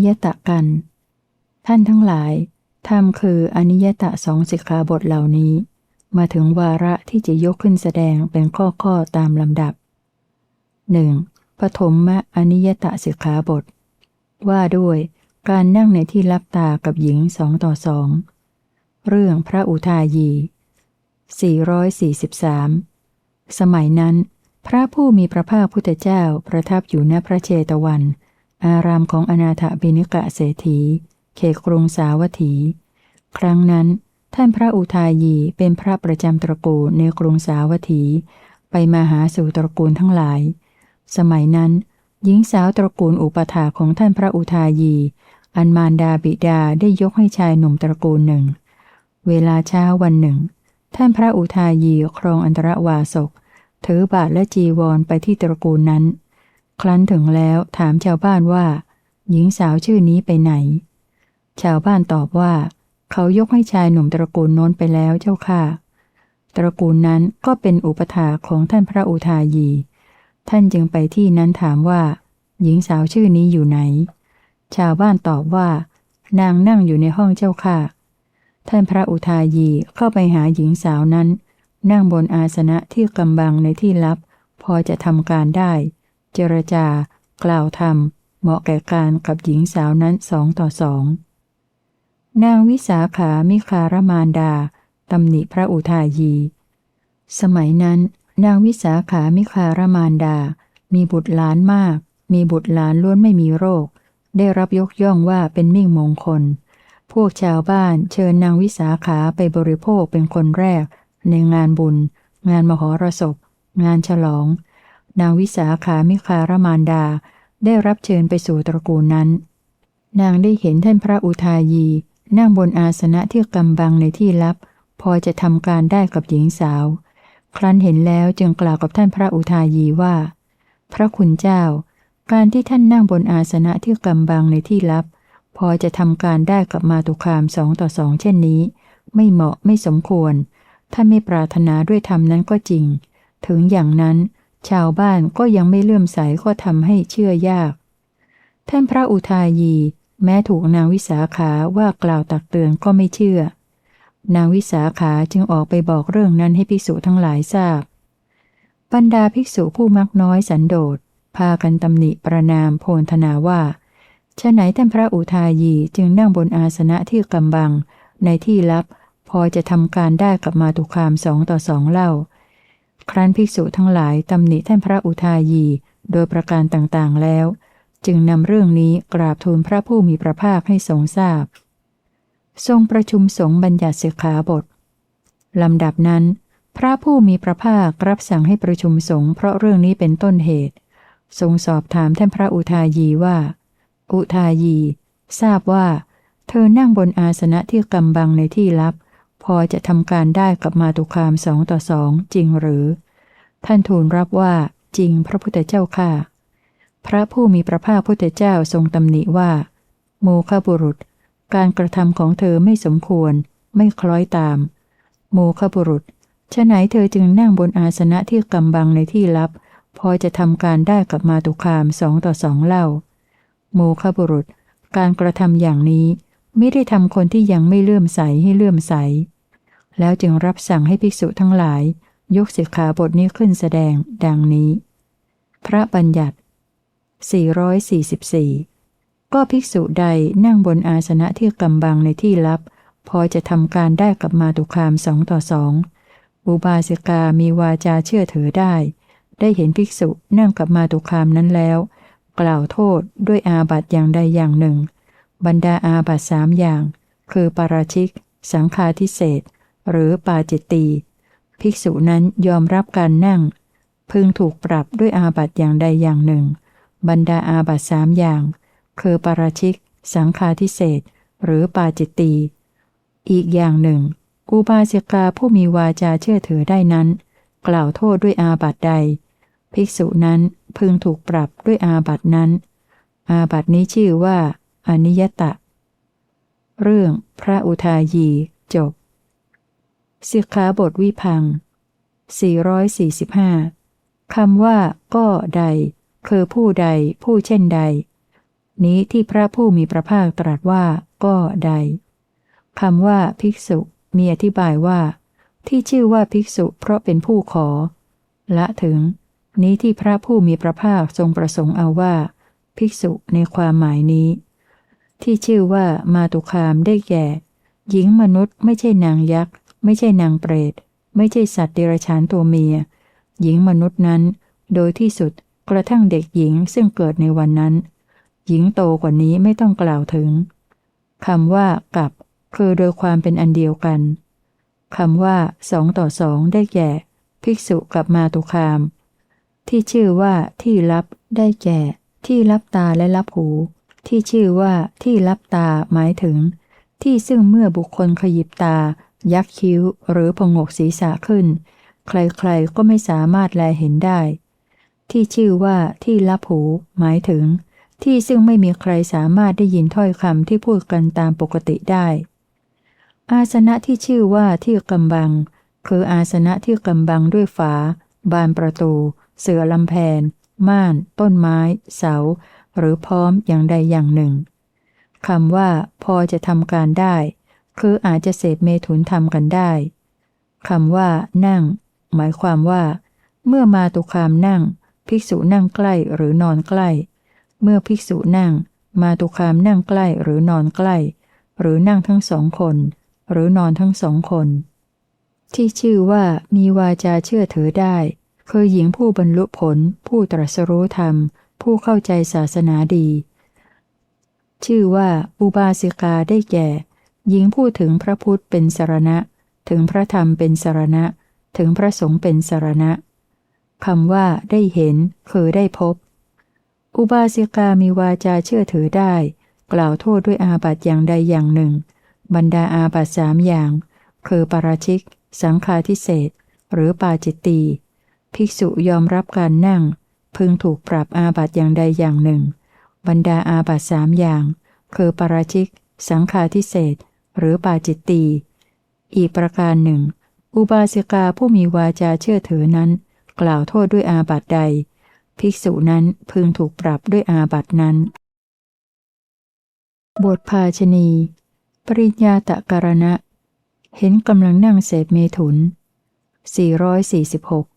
นิยตะกัน ท่านทั้งหลายธรรมคืออนิยตะสองสิกขาบทเหล่านี้ มาถึงวาระที่จะยกขึ้นแสดงเป็นข้อข้อตามลำดับหนึ่งปฐมมะอนิยตะสิกขาบท ว่าด้วยการนั่งในที่รับตากับหญิงสองต่อสองเรื่องพระอุทายี 443 สมัยนั้น พระผู้มีพระภาคพุทธเจ้าประทับอยู่ณพระเชตวัน อารามของอนาถบิณิกะเศรษฐี เขตกรุงสาวัตถี ครั้งนั้น ท่านพระอุทายีเป็นพระประจำตระกูลในกรุงสาวัตถี ไปมาหาสู่ตระกูลทั้งหลาย สมัยนั้น หญิงสาวตระกูลอุปถาของท่านพระอุทายี อันมารดาบิดาได้ยกให้ชายหนุ่มตระกูลหนึ่ง เวลาเช้าวันหนึ่ง ท่านพระอุทายีครองอันตรวาสกถือบาทและจีวรไปที่ตระกูลนั้น ครั้นถึงแล้วถามชาวบ้านว่า หญิงสาวชื่อนี้ไปไหน ชาวบ้านตอบว่า เขายกให้ชายหนุ่มตระกูลโน้นไปแล้วเจ้าค่ะ ตระกูลนั้นก็เป็นอุปถาของท่านพระอุทายี ท่านจึงไปที่นั้นถามว่า หญิงสาวชื่อนี้อยู่ไหน ชาวบ้านตอบว่า นางนั่งอยู่ในห้องเจ้าค่ะ ท่านพระอุทายีเข้าไปหาหญิงสาวนั้น นั่งบนอาสนะที่กำบังในที่ลับ พอจะทำการได้ เจรจา กล่าวธรรม เหมาะแก่การกับหญิงสาวนั้นสองต่อสองนางวิสาขามิคารมานดาตำหนิพระอุทายี สมัยนั้น นางวิสาขามิคารมานดา มีบุตรหลานมาก มีบุตรหลานล้วนไม่มีโรค ได้รับยกย่องว่าเป็นมิ่งมงคล พวกชาวบ้านเชิญนางวิสาขาไปบริโภคเป็นคนแรก ในงานบุญ งานมหรสพ งานฉลอง นางวิสาขามิคารมานดา ได้รับเชิญไปสู่ตระกูลนั้น นางได้เห็นท่านพระอุทายี นั่งบนอาสนะที่กำบังในที่ลับ พอจะทำการได้กับหญิงสาว ครั้นเห็นแล้วจึงกล่าวกับท่านพระอุทายีว่า พระคุณเจ้า การที่ท่านนั่งบนอาสนะที่กำบังในที่ลับ พอจะทำการได้กับมาตุคามสองต่อสองเช่นนี้ ไม่เหมาะไม่สมควร ท่านไม่ปรารถนาด้วยธรรมนั้นก็จริง ถึงอย่างนั้น ชาวบ้านก็ยังไม่เลื่อมใสก็ทำให้เชื่อยาก ท่านพระอุทายี แม้ถูกนางวิสาขาว่ากล่าวตักเตือนก็ไม่เชื่อ นางวิสาขาจึงออกไปบอกเรื่องนั้นให้ภิกษุทั้งหลายทราบ บรรดาภิกษุผู้มักน้อยสันโดษ พากันตำหนิประนามโพนธนาว่าฉะไหนท่านพระอุทายีจึงนั่งบนอาสนะที่กำบัง ในที่ลับ พอจะทำการได้กับมาตุคามสองต่อสองเล่า ครั้นภิกษุทั้งหลายตำหนิท่านพระอุทายี โดยประการต่างๆแล้ว จึงนำเรื่องนี้กราบทูลพระผู้มีพระภาคให้ทรงทราบ ทรงประชุมสงฆ์บัญญัติสิกขาบทลำดับนั้น พระผู้มีพระภาครับสั่งให้ประชุมสงฆ์เพราะเรื่องนี้เป็นต้นเหตุ ทรงสอบถามท่านพระอุทายีว่า อุทายี ทราบว่า เธอนั่งบนอาสนะที่กำบังในที่ลับ พอจะทำการได้กับมาตุคามสองต่อสองจริงหรือ ท่านทูลรับว่าจริงพระพุทธเจ้าค่ะ พระผู้มีพระภาคพุทธเจ้าทรงตำหนิว่า โมฆะบุรุษ การกระทำของเธอไม่สมควร ไม่คล้อยตาม โมฆะบุรุษฉะไหนเธอจึงนั่งบนอาสนะที่กำบังในที่ลับ พอจะทำการได้กับมาตุคามสองต่อสองเล่า โมฆะบุรุษ การกระทำอย่างนี้ ไม่ได้ทำคนที่ยังไม่เลื่อมใสให้เลื่อมใส แล้วจึงรับสั่งให้ภิกษุทั้งหลาย ยกสิกขาบทนี้ขึ้นแสดงดังนี้ พระบัญญัติ 444 ก็ภิกษุใดนั่งบนอาสนะที่กำบังในที่ลับ พอจะทำการได้กับมาตุคามสองต่อสองอุบาสิกามีวาจาเชื่อถือได้ ได้เห็นภิกษุนั่งกับมาตุคามนั้นแล้ว กล่าวโทษด้วยอาบัตอย่างใดอย่างหนึ่ง บรรดาอาบัตสามอย่าง คือปาราชิก สังฆาทิเศษหรือปาจิตตีภิกษุนั้นยอมรับการนั่ง พึงถูกปรับด้วยอาบัตอย่างใดอย่างหนึ่ง บรรดาอาบัตสามอย่าง คือปาราชิก สังฆาทิเศษหรือปาจิตตีอีกอย่างหนึ่ง อุบาสิกาผู้มีวาจาเชื่อถือได้นั้น กล่าวโทษด้วยอาบัตใด ภิกษุนั้นพึงถูกปรับด้วยอาบัตนั้น อาบัตนี้ชื่อว่า อนิยตะ เรื่องพระอุทายีจบสิกขาบทวิพัง 445 คำว่าก็ใด คือผู้ใดผู้เช่นใด นี้ที่พระผู้มีพระภาคตรัสว่าก็ใดคำว่าภิกษุมีอธิบายว่า ที่ชื่อว่าภิกษุเพราะเป็นผู้ขอ ละถึง นี้ที่พระผู้มีพระภาคทรงประสงค์เอาว่า ภิกษุในความหมายนี้ ที่ชื่อว่ามาตุคามได้แก่ หญิงมนุษย์ไม่ใช่นางยักษ์ ไม่ใช่นางเปรต ไม่ใช่สัตว์เดรัจฉานตัวเมีย หญิงมนุษย์นั้น โดยที่สุดกระทั่งเด็กหญิงซึ่งเกิดในวันนั้น หญิงโตกว่านี้ไม่ต้องกล่าวถึงคำว่ากับคือโดยความเป็นอันเดียวกันคำว่าสองต่อสองได้แก่ ภิกษุกับมาตุคาม ที่ชื่อว่าที่ลับได้แก่ ที่รับตาและรับหู ที่ชื่อว่าที่รับตาหมายถึง ที่ซึ่งเมื่อบุคคลขยิบตา ยักคิ้ว หรือพงกศีรษะขึ้น ใครๆก็ไม่สามารถแลเห็นได้ ที่ชื่อว่าที่รับหู หมายถึง ที่ซึ่งไม่มีใครสามารถได้ยินถ้อยคำที่พูดกันตามปกติได้ อาสนะที่ชื่อว่าที่กำบัง คืออาสนะที่กำบังด้วยฝา บานประตู เสือลำแพน ม่าน ต้นไม้ เสา หรือพร้อมอย่างใดอย่างหนึ่งคำว่าพอจะทำการได้ คืออาจจะเสพเมถุนทำกันได้คำว่า นั่ง หมายความว่า เมื่อมาตุคามนั่ง ภิกษุนั่งใกล้หรือนอนใกล้ เมื่อภิกษุนั่ง มาตุคามนั่งใกล้หรือนอนใกล้ หรือนั่งทั้งสองคน หรือนอนทั้งสองคน ที่ชื่อว่ามีวาจาเชื่อถือได้ คือหญิงผู้บรรลุผล ผู้ตรัสรู้ธรรม ผู้เข้าใจศาสนาดี ชื่อว่าอุบาสิกาได้แก่ หญิงผู้ถึงพระพุทธเป็นสรณะ ถึงพระธรรมเป็นสรณะ ถึงพระสงฆ์เป็นสรณะคำว่าได้เห็นคือได้พบ อุบาสิกามีวาจาเชื่อถือได้ กล่าวโทษด้วยอาบัติอย่างใดอย่างหนึ่ง บรรดาอาบัติสามอย่าง คือปาราชิก สังฆาทิเศษหรือปาจิตตีภิกษุยอมรับการนั่ง พึงถูกปรับอาบัติอย่างใดอย่างหนึ่ง บรรดาอาบัติสามอย่าง คือปาราชิก สังฆาทิเศษหรือปาจิตตี อีกประการหนึ่ง อุบาสิกาผู้มีวาจาเชื่อถือนั้น กล่าวโทษด้วยอาบัติใด ภิกษุนั้นพึงถูกปรับด้วยอาบัตินั้น บทภาชณีปริญญาตะการณะ เห็นกำลังนั่งเสพเมถุน 446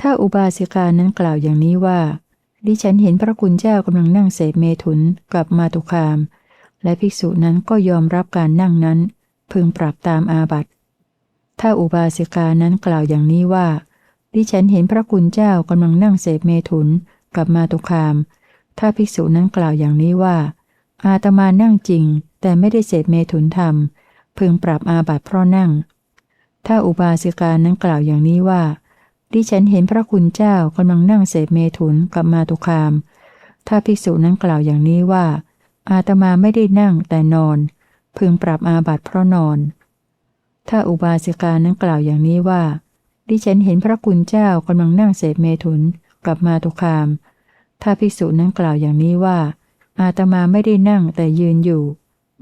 ถ้าอุบาสิกานั้นกล่าวอย่างนี้ว่า ดิฉันเห็นพระคุณเจ้ากำลังนั่งเสพเมถุนกับมาตุคาม และภิกษุนั้นก็ยอมรับการนั่งนั้น พึงปรับตามอาบัติ ถ้าอุบาสิกานั้นกล่าวอย่างนี้ว่า ดิฉันเห็นพระคุณเจ้ากำลังนั่งเสพเมถุนกับมาตุคาม ถ้าภิกษุนั้นกล่าวอย่างนี้ว่า อาตมานั่งจริง แต่ไม่ได้เสพเมถุนธรรม พึงปรับอาบัติเพราะนั่ง ถ้าอุบาสิกานั้นกล่าวอย่างนี้ว่า ดิฉันเห็นพระคุณเจ้ากำลังนั่งเสพเมถุนกับมาตุคาม ถ้าภิกษุนั้นกล่าวอย่างนี้ว่า อาตมาไม่ได้นั่งแต่นอน พึงปรับอาบัติเพราะนอน ถ้าอุบาสิกานั้นกล่าวอย่างนี้ว่า ดิฉันเห็นพระคุณเจ้ากำลังนั่งเสพเมถุนกับมาตุคาม ถ้าภิกษุนั้นกล่าวอย่างนี้ว่า อาตมาไม่ได้นั่งแต่ยืนอยู่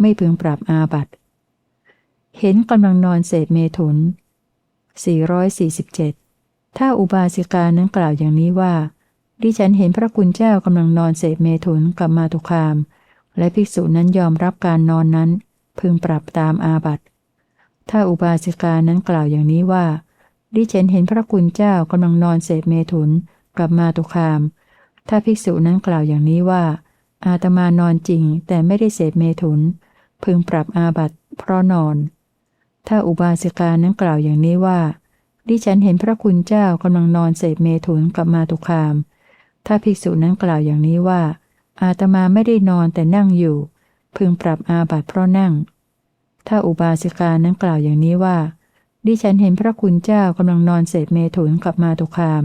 ไม่พึงปรับอาบัติ เห็นกำลังนอนเสพเมถุน447 ถ้าอุบาสิกานั้นกล่าวอย่างนี้ว่า ดิฉันเห็นพระคุณเจ้ากำลังนอนเสพเมถุนกับมาตุคาม และภิกษุนั้นยอมรับการนอนนั้น พึงปรับตามอาบัติ ถ้าอุบาสิกานั้นกล่าวอย่างนี้ว่า ดิฉันเห็นพระคุณเจ้ากำลังนอนเสพเมถุนกับมาตุคาม ถ้าภิกษุนั้นกล่าวอย่างนี้ว่า อาตมานอนจริงแต่ไม่ได้เสพเมถุน พึงปรับอาบัติเพราะนอน ถ้าอุบาสิกานั้นกล่าวอย่างนี้ว่า ดิฉันเห็นพระคุณเจ้ากำลังนอนเสพเมถุนกับมาตุคาม ถ้าภิกษุนั้นกล่าวอย่างนี้ว่า อาตมาไม่ได้นอนแต่นั่งอยู่ พึงปรับอาบัติเพราะนั่ง ถ้าอุบาสิกานั้นกล่าวอย่างนี้ว่า ดิฉันเห็นพระคุณเจ้ากำลังนอนเสพเมถุนกับมาตุคาม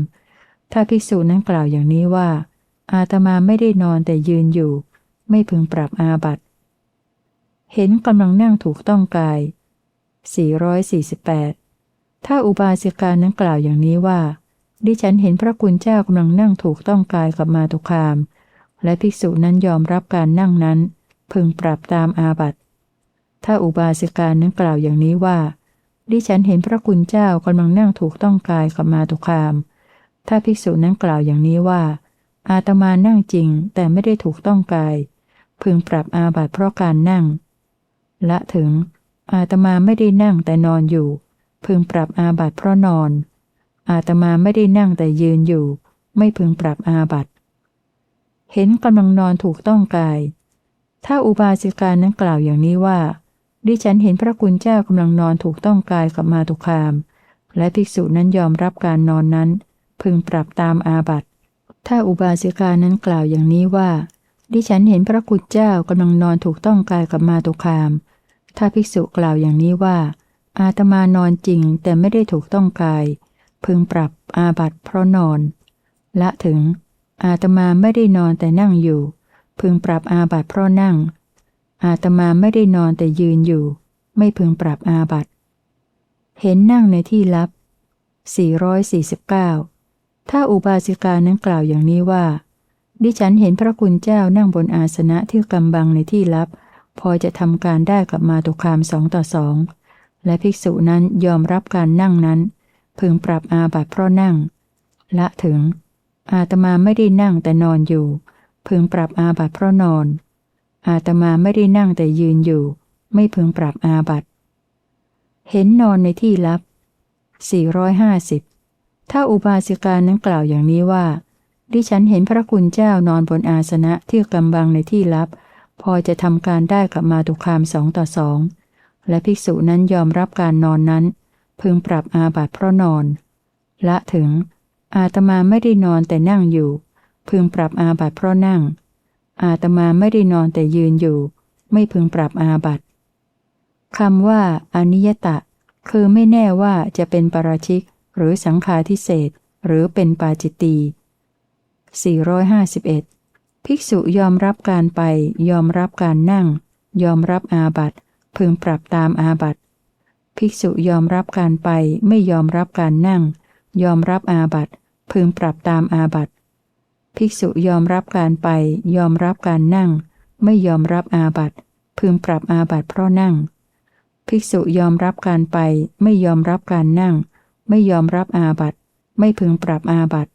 ถ้าภิกษุนั้นกล่าวอย่างนี้ว่า อาตมาไม่ได้นอนแต่ยืนอยู่ ไม่พึงปรับอาบัติ เห็นกำลังนั่งถูกต้องกาย 448 ถ้าอุบาสิกานั้นกล่าวอย่างนี้ว่า ดิฉันเห็นพระคุณเจ้ากำลังนั่งถูกต้องกายกับมาตุคาม และภิกษุนั้นยอมรับการนั่งนั้น พึงปรับตามอาบัติ ถ้าอุบาสิกานั้นกล่าวอย่างนี้ว่า ดิฉันเห็นพระคุณเจ้ากำลังนั่งถูกต้องกายกับมาตุคาม ถ้าภิกษุนั้นกล่าวอย่างนี้ว่า อาตมานั่งจริงแต่ไม่ได้ถูกต้องกาย พึงปรับอาบัติเพราะการนั่ง ละถึงอาตมาไม่ได้นั่งแต่นอนอยู่ พึงปรับอาบัติเพราะนอน อาตมาไม่ได้นั่งแต่ยืนอยู่ ไม่พึงปรับอาบัติเห็นกำลังนอนถูกต้องกาย ถ้าอุบาสิกานั้นกล่าวอย่างนี้ว่า ดิฉันเห็นพระคุณเจ้ากำลังนอนถูกต้องกายกับมาตุคาม และภิกษุนั้นยอมรับการนอนนั้น พึงปรับตามอาบัติ ถ้าอุบาสิกานั้นกล่าวอย่างนี้ว่า ดิฉันเห็นพระคุณเจ้ากำลังนอนถูกต้องกายกับมาตุคาม ถ้าภิกษุกล่าวอย่างนี้ว่า อาตมานอนจริงแต่ไม่ได้ถูกต้องกาย พึงปรับอาบัตเพราะนอน ละถึง อาตมาไม่ได้นอนแต่นั่งอยู่ พึงปรับอาบัตเพราะนั่ง อาตมาไม่ได้นอนแต่ยืนอยู่ ไม่พึงปรับอาบัตเห็นนั่งในที่ลับ 449 ถ้าอุบาสิกานั้นกล่าวอย่างนี้ว่า ดิฉันเห็นพระคุณเจ้านั่งบนอาสนะที่กำบังในที่ลับ พอจะทำการได้กับมาตุคามสองต่อสอง และภิกษุนั้นยอมรับการนั่งนั้น พึงปรับอาบัติเพราะนั่ง ละถึง อาตมาไม่ได้นั่งแต่นอนอยู่ พึงปรับอาบัติเพราะนอน อาตมาไม่ได้นั่งแต่ยืนอยู่ ไม่พึงปรับอาบัติเห็นนอนในที่ลับ 450 ถ้าอุบาสิกานั้นกล่าวอย่างนี้ว่า ดิฉันเห็นพระคุณเจ้านอนบนอาสนะที่กำบังในที่ลับ พอจะทำการได้กับมาตุคามสองต่อสอง และภิกษุนั้นยอมรับการนอนนั้น พึงปรับอาบัติเพราะนอน ละถึง อาตมาไม่ได้นอนแต่นั่งอยู่ พึงปรับอาบัติเพราะนั่ง อาตมาไม่ได้นอนแต่ยืนอยู่ ไม่พึงปรับอาบัติคำว่า อนิยตะ คือไม่แน่ว่าจะเป็นปราชิก หรือสังฆาทิเศษหรือเป็นปาจิตตี451 ภิกษุยอมรับการไป ยอมรับการนั่ง ยอมรับอาบัติ พึงปรับตามอาบัติ ภิกษุยอมรับการไปไม่ยอมรับการนั่ง ยอมรับอาบัติพึงปรับตามอาบัติภิกษุยอมรับการไป ยอมรับการนั่ง ไม่ยอมรับอาบัติพึงปรับอาบัติเพราะนั่ง ภิกษุยอมรับการไป ไม่ยอมรับการนั่ง ไม่ยอมรับอาบัติไม่พึงปรับอาบัติ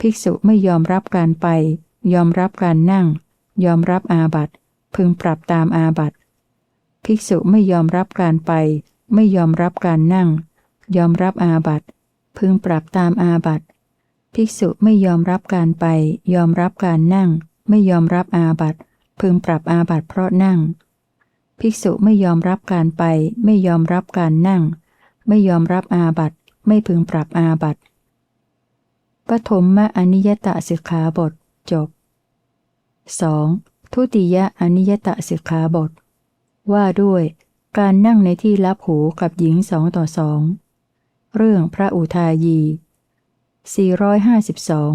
ภิกษุไม่ยอมรับการไป ยอมรับการนั่ง ยอมรับอาบัติพึงปรับตามอาบัติ ภิกษุไม่ยอมรับการไป ไม่ยอมรับการนั่ง ยอมรับอาบัตพึงปรับตามอาบัตภิกษุไม่ยอมรับการไป ยอมรับการนั่ง ไม่ยอมรับอาบัตพึงปรับอาบัตเพราะนั่ง ภิกษุไม่ยอมรับการไป ไม่ยอมรับการนั่ง ไม่ยอมรับอาบัตไม่พึงปรับอาบัตปฐมมะอนิยตสิกขาบทจบ 2. ทุติยะอนิยตสิกขาบท ว่าด้วยการนั่งในที่รับหูกับหญิงสองต่อสอง เรื่องพระอุทายี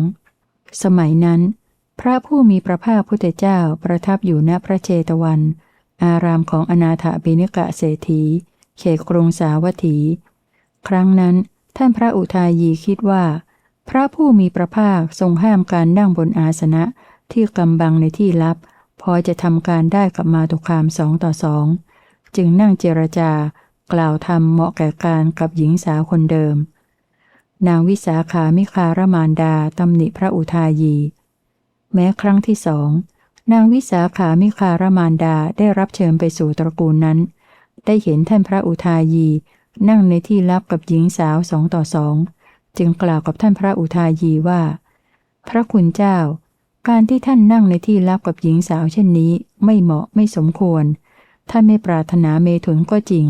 452 สมัยนั้น พระผู้มีพระภาคพุทธเจ้าประทับอยู่ณพระเชตวัน อารามของอนาถบิณกะเศรษฐี เขตกรุงสาวัตถี ครั้งนั้นท่านพระอุทายีคิดว่า พระผู้มีพระภาคทรงห้ามการนั่งบนอาสนะที่กำบังในที่ลับ พอจะทำการได้กับมาตุคามสองต่อสอง จึงนั่งเจรจากล่าวธรรมเหมาะแก่การกับหญิงสาวคนเดิม นางวิสาขามิคารมานดาตำหนิพระอุทายี แม้ครั้งที่สองนางวิสาขามิคารมานดาได้รับเชิญไปสู่ตระกูลนั้น ได้เห็นท่านพระอุทายี นั่งในที่ลับกับหญิงสาวสองต่อสอง จึงกล่าวกับท่านพระอุทายีว่า พระคุณเจ้า การที่ท่านนั่งในที่ลับกับหญิงสาวเช่นนี้ ไม่เหมาะไม่สมควร ท่านไม่ปรารถนาเมถุนก็จริง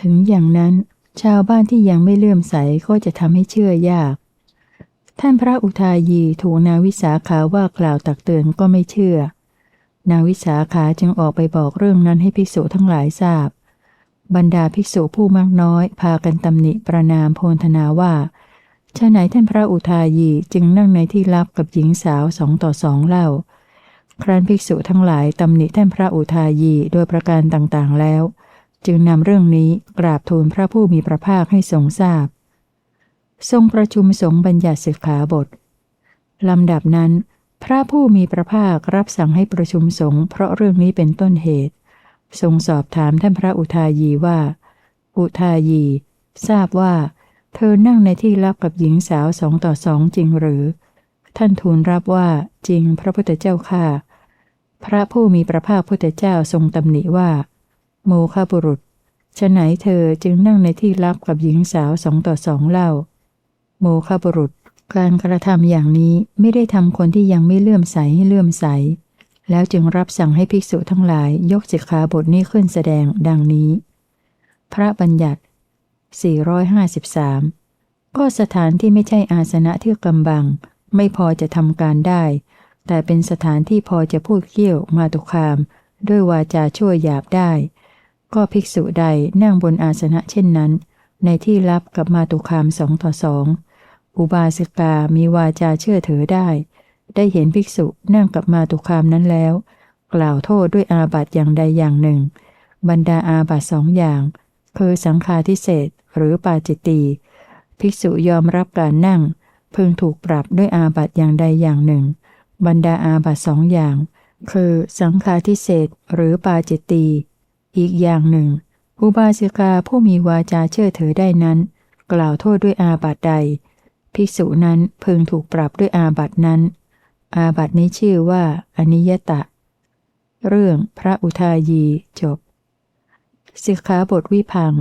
ถึงอย่างนั้น ชาวบ้านที่ยังไม่เลื่อมใสก็จะทำให้เชื่อยาก ท่านพระอุทายีถูกนางวิสาขาว่ากล่าวตักเตือนก็ไม่เชื่อ นางวิสาขาจึงออกไปบอกเรื่องนั้นให้ภิกษุทั้งหลายทราบ บรรดาภิกษุผู้มากน้อย พากันตำหนิประนามโพนธนาว่า ชะไหนท่านพระอุทายีจึงนั่งในที่ลับกับหญิงสาวสองต่อสองเล่า ครั้นภิกษุทั้งหลายตำหนิท่านพระอุทายีโดยประการต่างๆแล้ว จึงนำเรื่องนี้กราบทูลพระผู้มีพระภาคให้ทรงทราบ ทรงประชุมสงฆ์บัญญัติสิกขาบทลำดับนั้น พระผู้มีพระภาครับสั่งให้ประชุมสงฆ์เพราะเรื่องนี้เป็นต้นเหตุ ทรงสอบถามท่านพระอุทายีว่า อุทายี ทราบว่า เธอนั่งในที่ลับกับหญิงสาวสองต่อสองจริงหรือ ท่านทูลรับว่าจริงพระพุทธเจ้าค่ะ พระผู้มีพระภาคพุทธเจ้าทรงตำหนิว่า โมฆะบุรุษฉะไหนเธอจึงนั่งในที่ลับกับหญิงสาวสองต่อสองเล่า โมฆะบุรุษ การกระทำอย่างนี้ไม่ได้ทำคนที่ยังไม่เลื่อมใสให้เลื่อมใส แล้วจึงรับสั่งให้ภิกษุทั้งหลายยกสิกขาบทนี้ขึ้นแสดงดังนี้ พระบัญญัติ 453 ก็สถานที่ไม่ใช่อาสนะที่กำบัง ไม่พอจะทำการได้ แต่เป็นสถานที่พอจะพูดเกี่ยวมาตุคาม ด้วยวาจาชั่วหยาบได้ ก็ภิกษุใดนั่งบนอาสนะเช่นนั้น ในที่ลับกับมาตุคามสองต่อสองอุบาสิกามีวาจาเชื่อถือได้ ได้เห็นภิกษุนั่งกับมาตุคามนั้นแล้ว กล่าวโทษด้วยอาบัติอย่างใดอย่างหนึ่ง บรรดาอาบัติสองอย่าง คือสังฆาทิเศษ หรือปาจิตตีภิกษุยอมรับการนั่ง พึงถูกปรับด้วยอาบัติอย่างใดอย่างหนึ่ง บรรดาอาบัติสองอย่าง คือสังฆาทิเศษหรือปาจิตตีอีกอย่างหนึ่งอุบาสิกาผู้มีวาจาเชื่อถือได้นั้น กล่าวโทษด้วยอาบัติใด ภิกษุนั้นพึงถูกปรับด้วยอาบัตินั้น อาบัตินี้ชื่อว่าอนิยตะ เรื่องพระอุทายีจบสิกขาบทวิพัง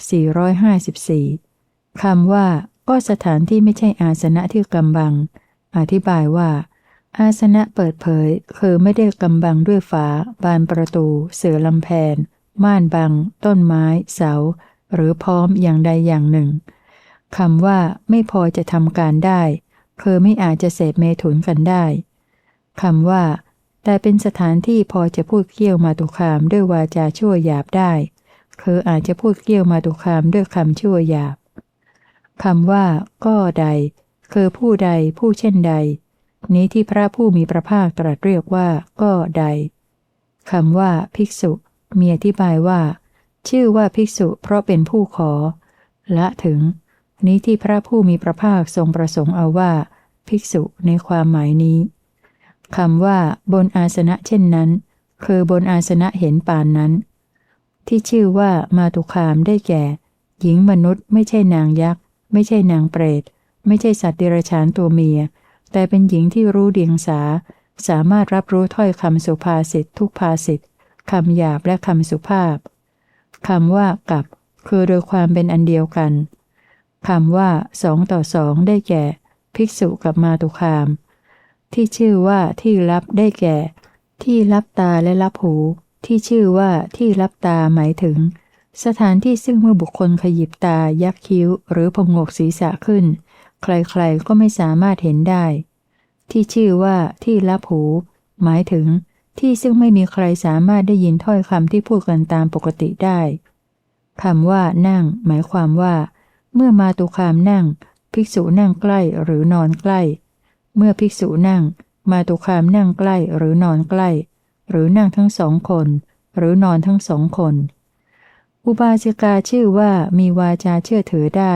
454คำว่าก็สถานที่ไม่ใช่อาสนะที่กำบัง อธิบายว่า อาสนะเปิดเผย คือไม่ได้กำบังด้วยฝา บานประตู เสือลำแพน ม่านบัง ต้นไม้ เสา หรือพร้อมอย่างใดอย่างหนึ่งคำว่าไม่พอจะทำการได้ คือไม่อาจจะเสพเมถุนกันได้คำว่า แต่เป็นสถานที่พอจะพูดเกี่ยวมาตุคามด้วยวาจาชั่วหยาบได้ คืออาจจะพูดเกี่ยวมาตุคามด้วยคำชั่วหยาบคำว่า ก็ใด คือผู้ใดผู้เช่นใด นี้ที่พระผู้มีพระภาคตรัสเรียกว่า ก็ใดคำว่า ภิกษุ มีอธิบายว่า ชื่อว่าภิกษุเพราะเป็นผู้ขอ ละถึง นี้ที่พระผู้มีพระภาคทรงประสงค์เอาว่า ภิกษุในความหมายนี้คำว่า บนอาสนะเช่นนั้น คือบนอาสนะเห็นปานนั้น ที่ชื่อว่ามาตุคามได้แก่ หญิงมนุษย์ไม่ใช่นางยักษ์ ไม่ใช่นางเปรต ไม่ใช่สัตว์เดรัจฉานตัวเมีย แต่เป็นหญิงที่รู้เดียงสา สามารถรับรู้ถ้อยคำสุภาษิตทุกภาษิตคำหยาบและคำสุภาพคำว่ากับคือโดยความเป็นอันเดียวกันคำว่าสองต่อสองได้แก่ ภิกษุกับมาตุคาม ที่ชื่อว่าที่รับได้แก่ ที่รับตาและรับหู ที่ชื่อว่าที่รับตาหมายถึง สถานที่ซึ่งเมื่อบุคคลขยิบตายักคิ้ว หรือพงกศีรษะขึ้น ใครๆก็ไม่สามารถเห็นได้ ที่ชื่อว่าที่รับหู หมายถึง ที่ซึ่งไม่มีใครสามารถได้ยินถ้อยคำที่พูดกันตามปกติได้คำว่านั่ง หมายความว่า เมื่อมาตุคามนั่ง ภิกษุนั่งใกล้หรือนอนใกล้ เมื่อภิกษุนั่ง มาตุคามนั่งใกล้หรือนอนใกล้ หรือนั่งทั้งสองคน หรือนอนทั้งสองคน อุบาสิกาชื่อว่ามีวาจาเชื่อถือได้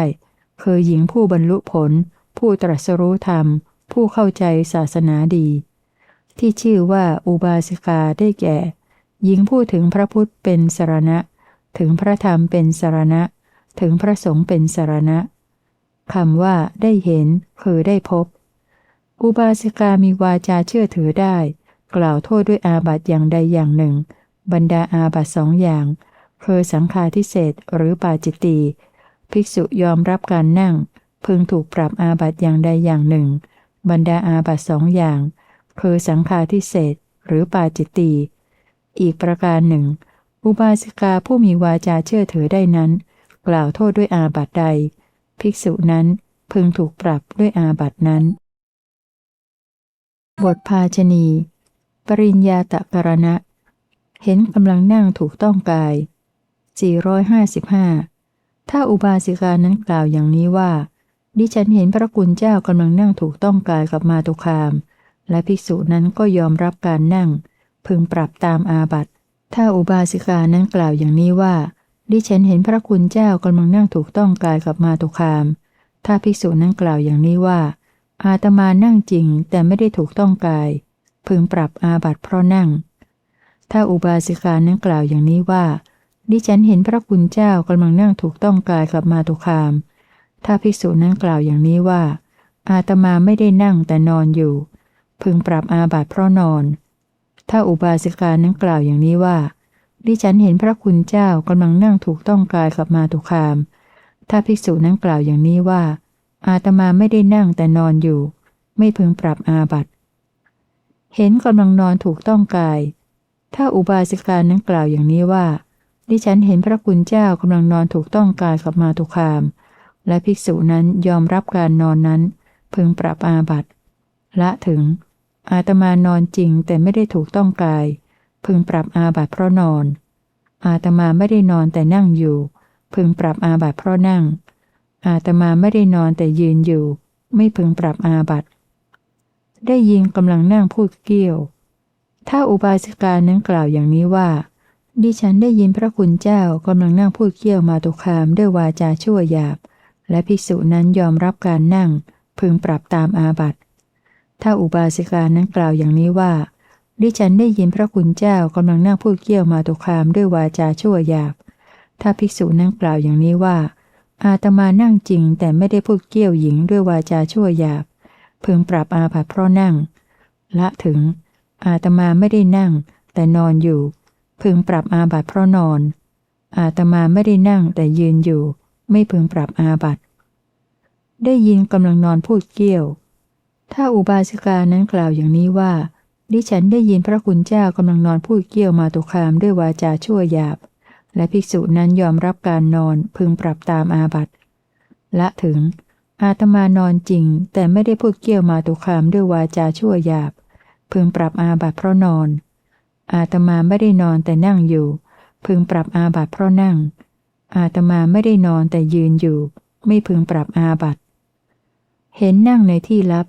คือหญิงผู้บรรลุผล ผู้ตรัสรู้ธรรม ผู้เข้าใจศาสนาดี ที่ชื่อว่าอุบาสิกาได้แก่ หญิงผู้ถึงพระพุทธเป็นสารณะ ถึงพระธรรมเป็นสารณะ ถึงพระสงฆ์เป็นสารณะคำว่าได้เห็น คือได้พบ อุบาสิกามีวาจาเชื่อถือได้ กล่าวโทษด้วยอาบัติอย่างใดอย่างหนึ่ง บรรดาอาบัติสองอย่าง คือสังฆาทิเศษหรือปาจิตตี ภิกษุยอมรับการนั่ง พึงถูกปรับอาบัติอย่างใดอย่างหนึ่ง บรรดาอาบัติสองอย่าง คือสังฆาทิเศษหรือปาจิตตี อีกประการหนึ่ง อุบาสิกาผู้มีวาจาเชื่อถือได้นั้น กล่าวโทษด้วยอาบัติใด ภิกษุนั้นพึงถูกปรับด้วยอาบัตินั้น บทภาชณี ปริญญาตะกรณะ เห็นกำลังนั่งถูกต้องกาย 455 ถ้าอุบาสิกานั้นกล่าวอย่างนี้ว่า ดิฉันเห็นพระกุณเจ้ากำลังนั่งถูกต้องกายกับมาตุคาม และภิกษุนั้นก็ยอมรับการนั่ง พึงปรับตามอาบัติ ถ้าอุบาสิกานั้นกล่าวอย่างนี้ว่า ดิฉันเห็นพระคุณเจ้ากำลังนั่งถูกต้องกายกับมาตุคาม ถ้าภิกษุนั้นกล่าวอย่างนี้ว่า อาตมานั่งจริงแต่ไม่ได้ถูกต้องกาย พึงปรับอาบัติเพราะนั่ง ถ้าอุบาสิกานั้นกล่าวอย่างนี้ว่า ดิฉันเห็นพระคุณเจ้ากำลังนั่งถูกต้องกายกับมาตุคาม ถ้าภิกษุนั้นกล่าวอย่างนี้ว่า อาตมาไม่ได้นั่งแต่นอนอยู่ พึงปรับอาบัติเพราะนอน ถ้าอุบาสิกานั้นกล่าวอย่างนี้ว่า ดิฉันเห็นพระคุณเจ้ากำลังนั่งถูกต้องกายกับมาตุคาม ถ้าภิกษุนั้นกล่าวอย่างนี้ว่าอาตมาไม่ได้นั่งแต่นอนอยู่ ไม่พึงปรับอาบัติ เห็นกำลังนอนถูกต้องกาย ถ้าอุบาสิกานั้นกล่าวอย่างนี้ว่า ดิฉันเห็นพระคุณเจ้ากำลังนอนถูกต้องกายกับมาตุคาม และภิกษุนั้นยอมรับการนอนนั้น พึงปรับอาบัติละถึง อาตมานอนจริงแต่ไม่ได้ถูกต้องกาย พึงปรับอาบัติเพราะนอน อาตมาไม่ได้นอนแต่นั่งอยู่ พึงปรับอาบัติเพราะนั่ง อาตมาไม่ได้นอนแต่ยืนอยู่ ไม่พึงปรับอาบัติ ได้ยินกำลังนั่งพูดเกี้ยว ถ้าอุบาสิกานั้นกล่าวอย่างนี้ว่า ดิฉันได้ยินพระคุณเจ้ากำลังนั่งพูดเกี้ยวมาตุคามด้วยวาจาชั่วหยาบ และภิกษุนั้นยอมรับการนั่ง พึงปรับตามอาบัติ ถ้าอุบาสิกานั้นกล่าวอย่างนี้ว่า ดิฉันได้ยินพระคุณเจ้ากำลังนั่งพูดเกี้ยวมาตุคามด้วยวาจาชั่วหยาบ ถ้าภิกษุนั้นกล่าวอย่างนี้ว่าอาตมานั่งจริงแต่ไม่ได้พูดเกี้ยวหญิงด้วยวาจาชั่วหยาบ พึงปรับอาบัตเพราะนั่ง ละถึง อาตมาไม่ได้นั่ง แต่นอนอยู่ พึงปรับอาบัตเพราะนอน อาตมาไม่ได้นั่งแต่ยืนอยู่ ไม่พึงปรับอาบัตได้ยินกำลังนอนพูดเกี้ยว ถ้าอุบาสิกานั้นกล่าวอย่างนี้ว่า ดิฉันได้ยินพระคุณเจ้ากำลังนอนพูดเกี้ยวมาตุคามด้วยวาจาชั่วหยาบ และภิกษุนั้นยอมรับการนอนพึงปรับตามอาบัตละถึง อาตมานอนจริง แต่ไม่ได้พูดเกี้ยวมาตุคามด้วยวาจาชั่วหยาบ พึงปรับอาบัติเพราะนอน อาตมาไม่ได้นอนแต่นั่งอยู่ พึงปรับอาบัติเพราะนั่ง อาตมาไม่ได้นอนแต่ยืนอยู่ ไม่พึงปรับอาบัติเห็นนั่งในที่ลับ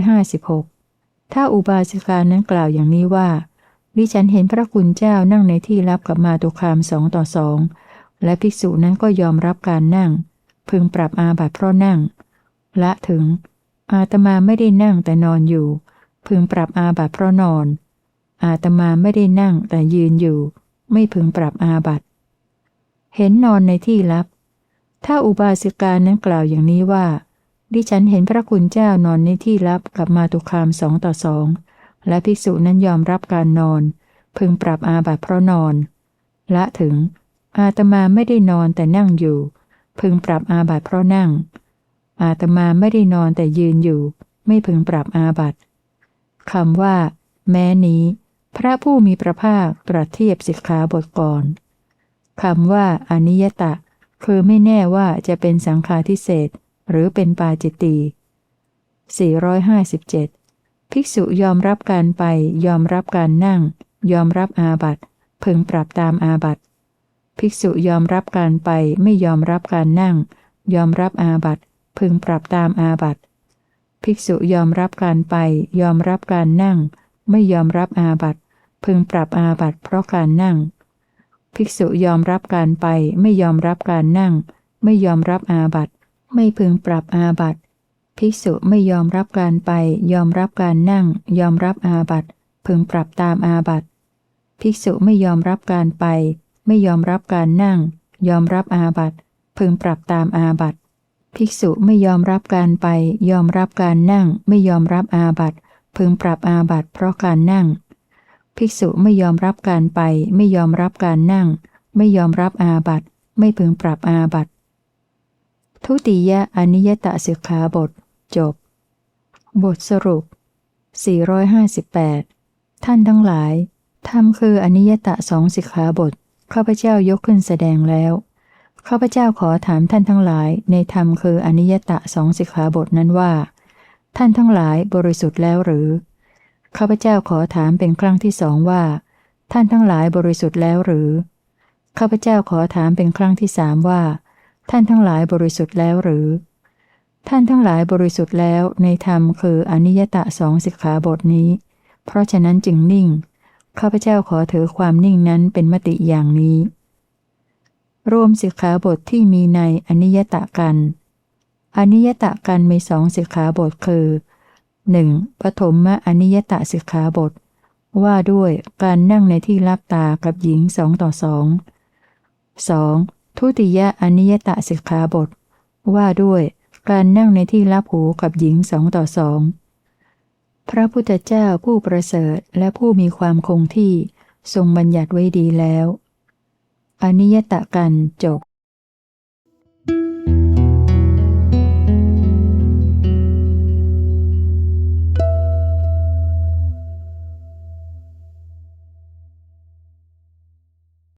456 ถ้าอุบาสิกานั้นกล่าวอย่างนี้ว่า ดิฉันเห็นพระคุณเจ้านั่งในที่ลับกับมาตุคามสองต่อสอง และภิกษุนั้นก็ยอมรับการนั่ง พึงปรับอาบัติเพราะนั่ง ละถึง อาตมาไม่ได้นั่งแต่นอนอยู่ พึงปรับอาบัติเพราะนอน อาตมาไม่ได้นั่งแต่ยืนอยู่ ไม่พึงปรับอาบัติเห็นนอนในที่ลับ ถ้าอุบาสิกานั้นกล่าวอย่างนี้ว่า ดิฉันเห็นพระคุณเจ้านอนในที่ลับกับมาตุคามสองต่อสอง และภิกษุนั้นยอมรับการนอน พึงปรับอาบัติเพราะนอน ละถึง อาตมาไม่ได้นอนแต่นั่งอยู่ พึงปรับอาบัติเพราะนั่ง อาตมาไม่ได้นอนแต่ยืนอยู่ ไม่พึงปรับอาบัติคำว่า แม้นี้ พระผู้มีพระภาคตรัสเทียบสิกขาบทก่อนคำว่าอนิยตะ คือไม่แน่ว่าจะเป็นสังฆาทิเศษหรือเป็นปาจิตตี457 ภิกษุยอมรับการไป ยอมรับการนั่ง ยอมรับอาบัตพึงปรับตามอาบัต ภิกษุยอมรับการไปไม่ยอมรับการนั่ง ยอมรับอาบัตพึงปรับตามอาบัตภิกษุยอมรับการไป ยอมรับการนั่ง ไม่ยอมรับอาบัตพึงปรับอาบัตเพราะการนั่ง ภิกษุยอมรับการไป ไม่ยอมรับการนั่ง ไม่ยอมรับอาบัตไม่พึงปรับอาบัตภิกษุไม่ยอมรับการไป ยอมรับการนั่ง ยอมรับอาบัตพึงปรับตามอาบัตภิกษุไม่ยอมรับการไป ไม่ยอมรับการนั่ง ยอมรับอาบัตพึงปรับตามอาบัตภิกษุไม่ยอมรับการไป ยอมรับการนั่ง ไม่ยอมรับอาบัตพึงปรับอาบัตเพราะการนั่ง ภิกษุไม่ยอมรับการไป ไม่ยอมรับการนั่ง ไม่ยอมรับอาบัตไม่พึงปรับอาบัตทุติยะอนิยตสิกขาบท จบ บทสรุป 458 ท่านทั้งหลายธรรมคืออนิยตสองสิกขาบท ข้าพเจ้ายกขึ้นแสดงแล้วข้าพเจ้าขอถามท่านทั้งหลายในธรรมคืออนิยตะสองสิกขาบทนั้นว่า ท่านทั้งหลายบริสุทธิ์แล้วหรือข้าพเจ้าขอถามเป็นครั้งที่สองว่า ท่านทั้งหลายบริสุทธิ์แล้วหรือข้าพเจ้าขอถามเป็นครั้งที่สามว่า ท่านทั้งหลายบริสุทธิ์แล้วหรือ ท่านทั้งหลายบริสุทธิ์แล้วในธรรมคืออนิยตะสองสิกขาบทนี้ เพราะฉะนั้นจึงนิ่ง ข้าพเจ้าขอถือความนิ่งนั้นเป็นมติอย่างนี้ รวมสิกขาบทที่มีในอนิยตะกัน อนิยตะกันมีสองสิกขาบทคือ 1. ปฐมมอนิยตะสิกขาบท ว่าด้วยการนั่งในที่รับตากับหญิงสองต่อสองสองทุติยอนิยตสิกขาบท ว่าด้วยการนั่งในที่รับหูกับหญิงสองต่อสอง พระพุทธเจ้าผู้ประเสริฐและผู้มีความคงที่ทรงบัญญัติไว้ดีแล้ว อนิยตกันจบ